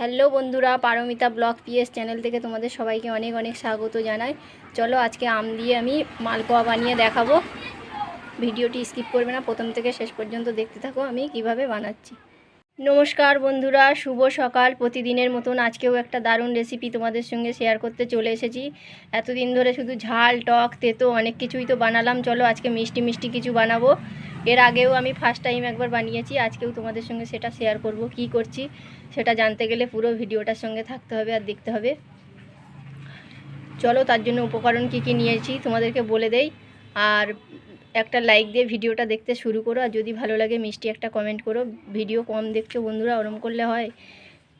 Hello বন্ধুরা, Paromita blog PS channel থেকে তোমাদের সবাইকে অনেক অনেক স্বাগত জানাই। চলো আজকে আম দিয়ে আমি মালপোয়া বানিয়ে দেখাবো। ভিডিওটি স্কিপ করবে না, প্রথম থেকে শেষ পর্যন্ত দেখতে থাকো, আমি কীভাবে বানাচ্ছি। নমস্কার বন্ধুরা, শুভ সকাল। প্রতিদিনের মতন আজকেও একটা দারুণ রেসিপি তোমাদের সঙ্গে শেয়ার করতে চলে এসেছি। এতদিন ধরে শুধু ঝাল, টক, তেতো অনেক কিছুই তো বানালাম। চলো আজকে মিষ্টি মিষ্টি কিছু বানাবো। এর আগেও আমি ফার্স্ট টাইম একবার বানিয়েছি, আজকেও তোমাদের সঙ্গে সেটা শেয়ার করব, কি করছি সেটা জানতে গেলে পুরো ভিডিওটার সঙ্গে থাকতে হবে আর দেখতে হবে। চলো তার জন্য উপকরণ কি কি নিয়েছি তোমাদেরকে বলে দেই। আর একটা লাইক দিয়ে ভিডিওটা দেখতে শুরু করো, আর যদি ভালো লাগে মিষ্টি একটা কমেন্ট করো। ভিডিও কম দেখছ বন্ধুরা, ওরম করলে হয়।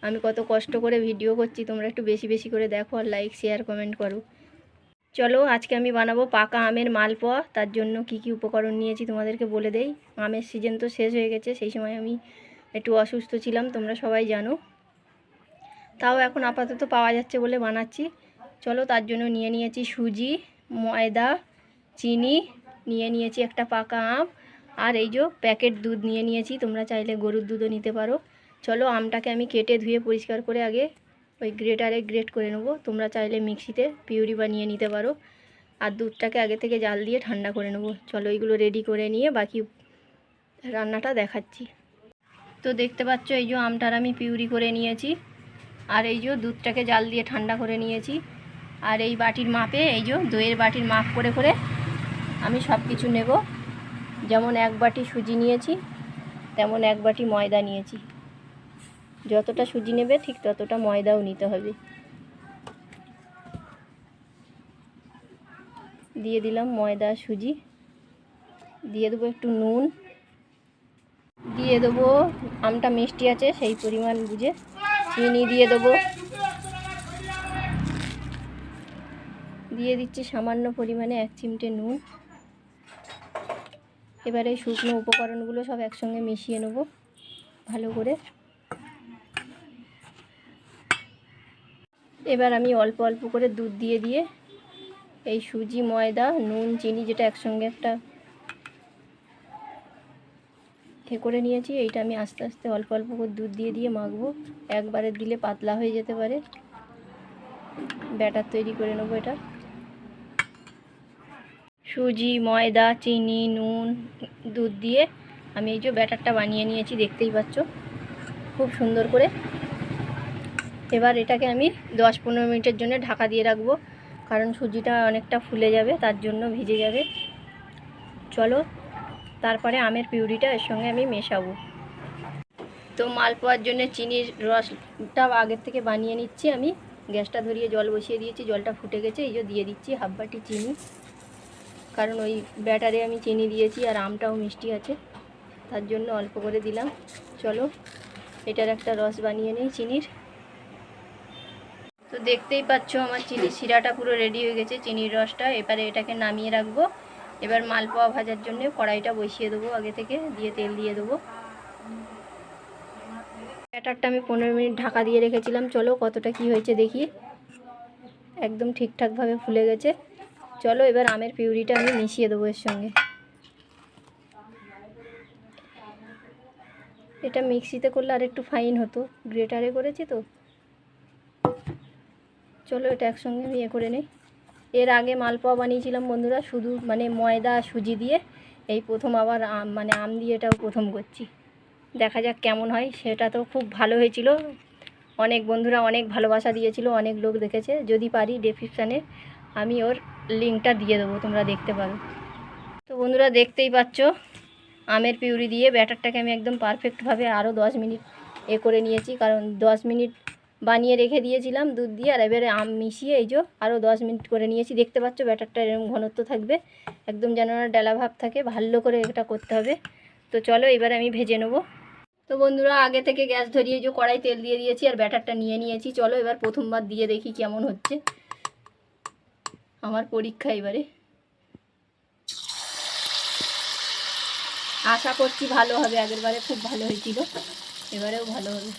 আমি কত কষ্ট করে ভিডিও করছি, তোমরা একটু বেশি বেশি করে দেখো আর লাইক শেয়ার কমেন্ট করো। চলো, আজকে আমি বানাবো পাকা আমের মালপোয়া। তার জন্য কি কি উপকরণ নিয়েছি তোমাদেরকে বলে দেই। আমের সিজন তো শেষ হয়ে গেছে, সেই সময় আমি একটু অসুস্থ ছিলাম, তোমরা সবাই জানো। তাও এখন আপাতত পাওয়া যাচ্ছে বলে বানাচ্ছি। চলো, তার জন্য নিয়ে নিয়েছি সুজি, ময়দা, চিনি, নিয়ে নিয়েছি একটা পাকা আম, আর এই যে প্যাকেট দুধ নিয়ে নিয়েছি। তোমরা চাইলে গরুর দুধও নিতে পারো। চলো, আমটাকে আমি কেটে ধুয়ে পরিষ্কার করে আগে ওই গ্রেটারে গ্রেট করে নেব। তোমরা চাইলে মিক্সিতে পিউরি বানিয়ে নিতে পারো। আর দুধটাকে আগে থেকে জাল দিয়ে ঠান্ডা করে নেব। চলো এইগুলো রেডি করে নিয়ে বাকি রান্নাটা দেখাচ্ছি। তো দেখতে পাচ্ছ, এই যে আমটার আমি পিউরি করে নিয়েছি। আর এই যে দুধটাকে জাল দিয়ে ঠান্ডা করে নিয়েছি। আর এই বাটির মাপে, এই যে দইয়ের বাটির মাপ করে করে আমি সব কিছু নেব। যেমন এক বাটি সুজি নিয়েছি, তেমন এক বাটি ময়দা নিয়েছি। যতটা সুজি নেবে, ঠিক ততটা ময়দাও নিতে হবে। দিয়ে দিলাম ময়দা, সুজি। দিয়ে দেবো একটু নুন। দিয়ে দেবো, আমটা মিষ্টি আছে, সেই পরিমাণ বুঝে চিনি দিয়ে দেবো। দিয়ে দিচ্ছি সামান্য পরিমাণে এক চিমটে নুন। এবারে শুকনো উপকরণগুলো সব একসঙ্গে মিশিয়ে নেব, ভালো করে। এবার আমি অল্প অল্প করে দুধ দিয়ে দিয়ে এই সুজি, ময়দা, নুন, চিনি যেটা একসঙ্গে একটা এ করে নিয়েছি, এইটা আমি আস্তে আস্তে অল্প অল্প করে দুধ দিয়ে দিয়ে মাখবো। একবারে দিলে পাতলা হয়ে যেতে পারে। ব্যাটার তৈরি করে নেব এটা। সুজি, ময়দা, চিনি, নুন, দুধ দিয়ে আমি এই যে ব্যাটারটা বানিয়ে নিয়েছি, দেখতেই পাচ্ছ। খুব সুন্দর করে এবার এটাকে আমি দশ পনেরো মিনিটের জন্য ঢাকা দিয়ে রাখব, কারণ সুজিটা অনেকটা ফুলে যাবে, তার জন্য ভিজে যাবে। চলো, তারপরে আমের পিউরিটা এর সঙ্গে আমি মেশাবো। তো মালপোয়ার জন্য চিনির রসটা আগের থেকে বানিয়ে নিচ্ছি আমি। গ্যাসটা ধরিয়ে জল বসিয়ে দিয়েছি, জলটা ফুটে গেছে, এই যে দিয়ে দিচ্ছি হাফ বাটি চিনি। কারণ ওই ব্যাটারে আমি চিনি দিয়েছি আর আমটাও মিষ্টি আছে, তার জন্য অল্প করে দিলাম। চলো, এটার একটা রস বানিয়ে নিই চিনির। দেখতেই পাচ্ছ আমার চিনি, শিরাটা পুরো রেডি হয়ে গেছে, চিনির রসটা। এবারে এটাকে নামিয়ে রাখব। এবার মালপোয়া ভাজার জন্য কড়াইটা বসিয়ে দেবো আগে থেকে, দিয়ে তেল দিয়ে দেবো। ব্যাটারটা আমি পনেরো মিনিট ঢাকা দিয়ে রেখেছিলাম। চলো কতটা কি হয়েছে দেখি। একদম ঠিকঠাকভাবে ফুলে গেছে। চলো এবার আমের পিউরিটা আমি মিশিয়ে দেবো এর সঙ্গে। এটা মিক্সিতে করলে আর একটু ফাইন হতো। গ্রেটারে করেছি তো। চলো এটা একসঙ্গে আমি এ করে নিই। এর আগে মালপোয়া বানিয়েছিলাম বন্ধুরা, শুধু মানে ময়দা সুজি দিয়ে। এই প্রথম আবার মানে আম দিয়ে এটাও প্রথম করছি। দেখা যাক কেমন হয়, সেটা তো খুব ভালো হয়েছিল। অনেক বন্ধুরা অনেক ভালোবাসা দিয়েছিল, অনেক লোক দেখেছে। যদি পারি ডেসক্রিপশানে আমি ওর লিঙ্কটা দিয়ে দেবো, তোমরা দেখতে পারো। তো বন্ধুরা দেখতেই পাচ্ছ, আমের পিউরি দিয়ে ব্যাটারটাকে আমি একদম পারফেক্টভাবে আরও দশ মিনিট এ করে নিয়েছি। কারণ দশ মিনিট বানিয়ে রেখে দিয়েছিলাম দুধ দিয়ে, আর এবারে আম মিশিয়ে এই যে আরও দশ মিনিট করে নিয়েছি। দেখতে পাচ্ছ ব্যাটারটা এরকম ঘনত্ব থাকবে, একদম যেন না ডেলা ভাব থাকে, ভালো করে এটা করতে হবে। তো চলো এবার আমি ভেজে নেব। তো বন্ধুরা, আগে থেকে গ্যাস ধরিয়ে যে কড়াই তেল দিয়ে দিয়েছি আর ব্যাটারটা নিয়ে নিয়েছি। চলো এবার প্রথমবার দিয়ে দেখি কেমন হচ্ছে। আমার পরীক্ষা এবারে। আশা করছি ভালো হবে আগের বারে খুব ভালো হয়েছিল, এবারেও ভালো হবে।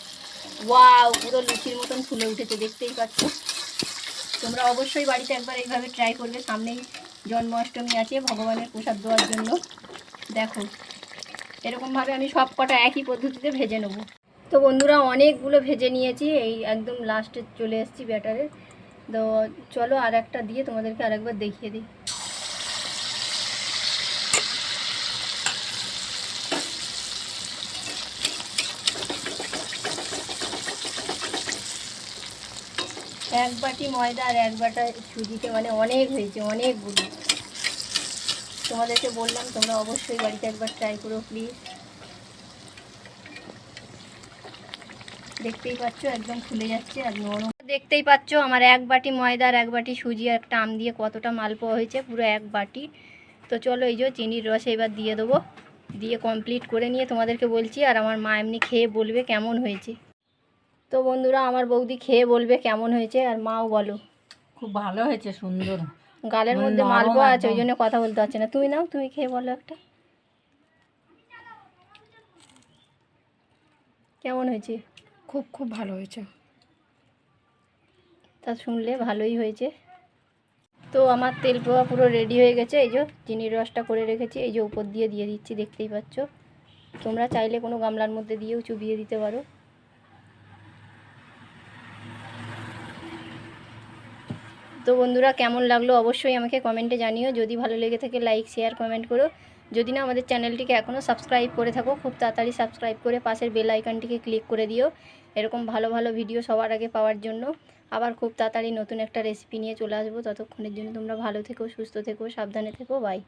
ওয়াও পুরো লুচির মতন ফুলে উঠেছে, দেখতেই পাচ্ছ। তোমরা অবশ্যই বাড়িতে একবার এইভাবে ট্রাই করবে, সামনেই জন্মাষ্টমী আছে, ভগবানের প্রসাদ দেওয়ার জন্য। দেখো, এরকমভাবে আমি সব কটা একই পদ্ধতিতে ভেজে নেব। তো বন্ধুরা, অনেকগুলো ভেজে নিয়েছি, এই একদম লাস্টে চলে এসেছি ব্যাটারে তো চলো আর একটা দিয়ে তোমাদেরকে আরেকবার দেখিয়ে দিই। এক বাটি ময়দা আর এক বাটা সুজিতে মানে অনেক হয়েছে অনেকগুলো তোমাদেরকে বললাম, তোমরা অবশ্যই বাড়িতে একবার ট্রাই করো প্লিজ দেখতেই পাচ্ছ, একদম খুলে যাচ্ছে আর নরম। দেখতেই পাচ্ছ আমার এক বাটি ময়দা আর এক বাটি সুজি একটা আম দিয়ে কতটা মালপোয়া হয়েছে, পুরো এক বাটি। তো চলো এই যে চিনির রস এবার দিয়ে দেবো। দিয়ে কমপ্লিট করে নিয়ে তোমাদেরকে বলছি, আর আমার মা এমনি খেয়ে বলবে কেমন হয়েছে। তো বন্ধুরা আমার বৌদি খেয়ে বলবে কেমন হয়েছে আর মাও বলো। খুব ভালো হয়েছে সুন্দর। গালের মানে মধ্যে মালপোয়া আছে ওই জন্য কথা বলতে পারছে না। তুমি নাও তুমি খেয়ে বলো একটা। কেমন হয়েছে? খুব খুব ভালো হয়েছে। তা শুনলে ভালোই হয়েছে। তো আমার তেল পোয়া পুরো রেডি হয়ে গেছে এই যে চিনির রসটা করে রেখেছি এই যে উপর দিয়ে দিয়ে দিচ্ছি দেখতেই পাচ্ছ। তোমরা চাইলে কোনো গামলার মধ্যে দিয়েও চুবিয়ে দিতে পারো। তো বন্ধুরা, কেমন লাগল অবশ্যই আমাকে কমেন্টে জানিও। যদি ভালো লেগে থাকে লাইক শেয়ার কমেন্ট করো। যদি না, আমাদের চ্যানেলটিকে এখনও সাবস্ক্রাইব করে থাকো, খুব তাড়াতাড়ি সাবস্ক্রাইব করে পাশের বেল আইকনটিকে ক্লিক করে দিও। এরকম ভালো ভালো ভিডিও সবার আগে পাওয়ার জন্য। আবার খুব তাড়াতাড়ি নতুন একটা রেসিপি নিয়ে চলে আসব। ততক্ষণের জন্য তোমরা ভালো থেকো, সুস্থ থেকো, সাবধানে থেকো। বাই